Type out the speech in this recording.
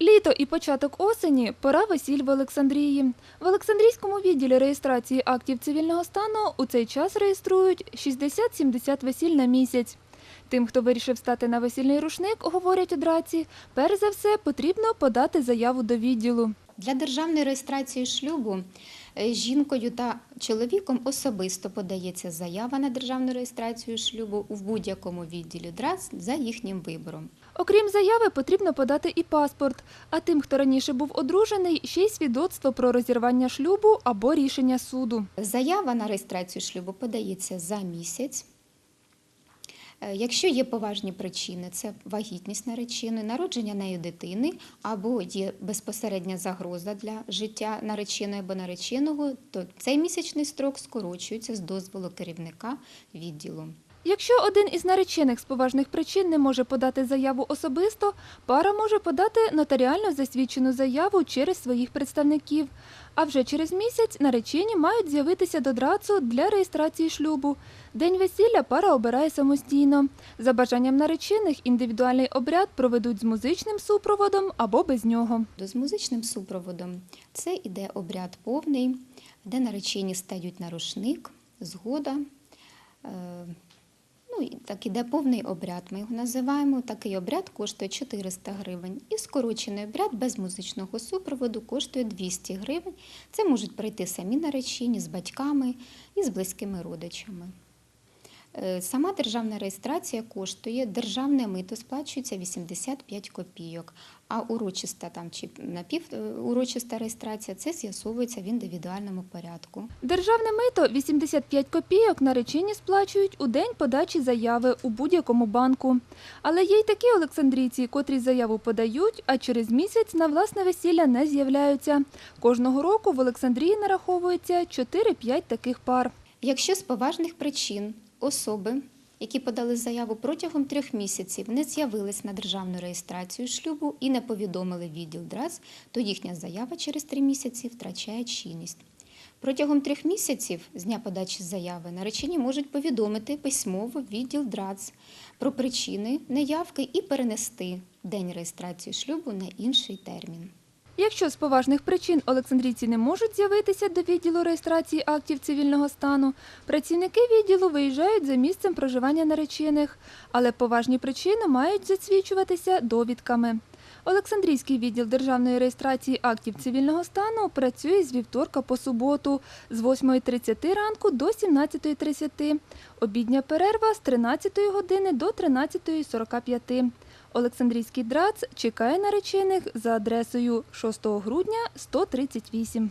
Літо і початок осені пора весіль в Олександрії. В Олександрійському відділі реєстрації актів цивільного стану у цей час реєструють 60-70 весіль на місяць. Тим, хто вирішив стати на весільний рушник, говорять у драці, перш за все потрібно подати заяву до відділу. Для державної реєстрації шлюбу жінкою та чоловіком особисто подається заява на державну реєстрацію шлюбу в будь-якому відділі ДРАЦ за їхнім вибором. Окрім заяви, потрібно подати і паспорт. А тим, хто раніше був одружений, ще й свідоцтво про розірвання шлюбу або рішення суду. Заява на реєстрацію шлюбу подається за місяць. Е, Якщо є поважні причини, це вагітність нареченої, народження нею дитини, або є безпосередня загроза для життя нареченої або нареченого, то цей місячний строк скорочується з дозволу керівника відділу. Якщо один із наречених з поважних причин не може подати заяву особисто, пара може подати нотаріально засвідчену заяву через своїх представників. А вже через місяць наречені мають з'явитися до драцу для реєстрації шлюбу. День весілля пара обирає самостійно. За бажанням наречених індивідуальний обряд проведуть з музичним супроводом або без нього. З музичним супроводом це іде обряд повний, де наречені стають на рушник, згода. Ну, так іде повний обряд, ми його називаємо. Такий обряд коштує 400 гривень. І скорочений обряд без музичного супроводу коштує 200 гривень. Це можуть прийти самі наречені з батьками і з близькими родичами. Е, Сама державна реєстрація коштує, державне мито сплачується 85 копійок, а урочиста там чи напівурочиста реєстрація це з'ясовується в індивідуальному порядку. Державне мито 85 копійок наречені сплачують у день подачі заяви у будь-якому банку. Але є й такі олександрійці, котрі заяву подають, а через місяць на власне весілля не з'являються. Кожного року в Олександрії нараховується 4-5 таких пар. Якщо з поважних причин особи, які подали заяву протягом трьох місяців, не з'явились на державну реєстрацію шлюбу і не повідомили відділ ДРАЗ, то їхня заява через три місяці втрачає чинність. Протягом трьох місяців з дня подачі заяви наречені можуть повідомити письмово відділ ДРАЦ про причини неявки і перенести день реєстрації шлюбу на інший термін. Якщо з поважних причин олександрійці не можуть з'явитися до відділу реєстрації актів цивільного стану, працівники відділу виїжджають за місцем проживання наречених, але поважні причини мають засвідчуватися довідками. Олександрійський відділ державної реєстрації актів цивільного стану працює з вівторка по суботу з 8.30 ранку до 17.30. Обідня перерва з 13 години до 13.45. Олександрійський драц чекає наречених за адресою 6 грудня 138.